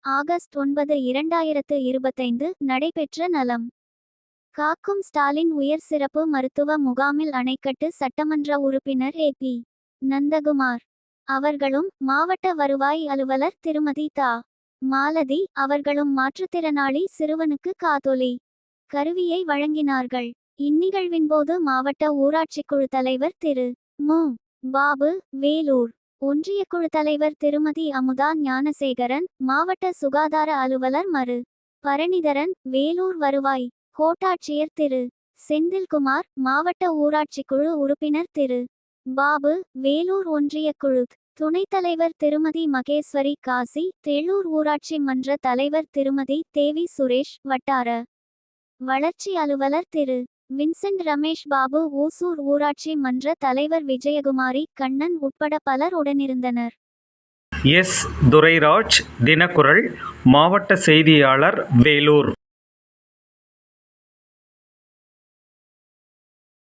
August ஒன்பது இரண்டாயிரத்து இருபத்தைந்து நடைபெற்ற நலம். காக்கும் ஸ்டாலின் உயர் சிறப்பு மருத்துவ முகாமில் அணைக்கட்டு சட்டமன்ற உறுப்பினர் ஏ. பி. நந்தகுமார். அவர்களும் மாவட்ட வருவாய் அலுவலர் திருமதி தா. மாலதி அவர்களும் மாற்றுத்திறனாளி சிறுவனுக்கு காதொலி. கருவியை வழங்கினார்கள். இந்நிகழ்வின்போது மாவட்ட ஊராட்சிக்குழு தலைவர் திரு. மு. பாபு வேலூர். ஒன்றியக்குழு தலைவர் திருமதி அமுதா ஞானசேகரன் மாவட்ட சுகாதார அலுவலர் மரு பரணிதரன் வேலூர் வருவாய் கோட்டாட்சியர் திரு. செந்தில்குமார் மாவட்ட ஊராட்சிக்குழு உறுப்பினர் திரு. பாபு வேலூர் ஒன்றியக்குழு துணைத் தலைவர் திருமதி மகேஸ்வரி காசி தெள்ளூர் ஊராட்சி மன்ற தலைவர் திருமதி தேவி சுரேஷ் வட்டார. வளர்ச்சி அலுவலர் திரு. வின்சென்ட் ரமேஷ் பாபு ஓசூர் ஊராட்சி மன்ற தலைவர் விஜயகுமாரி கண்ணன் உட்பட பலர் உடனிருந்தனர். எஸ். துரைராஜ் தினக்குரல் மாவட்ட செய்தியாளர் வேலூர்.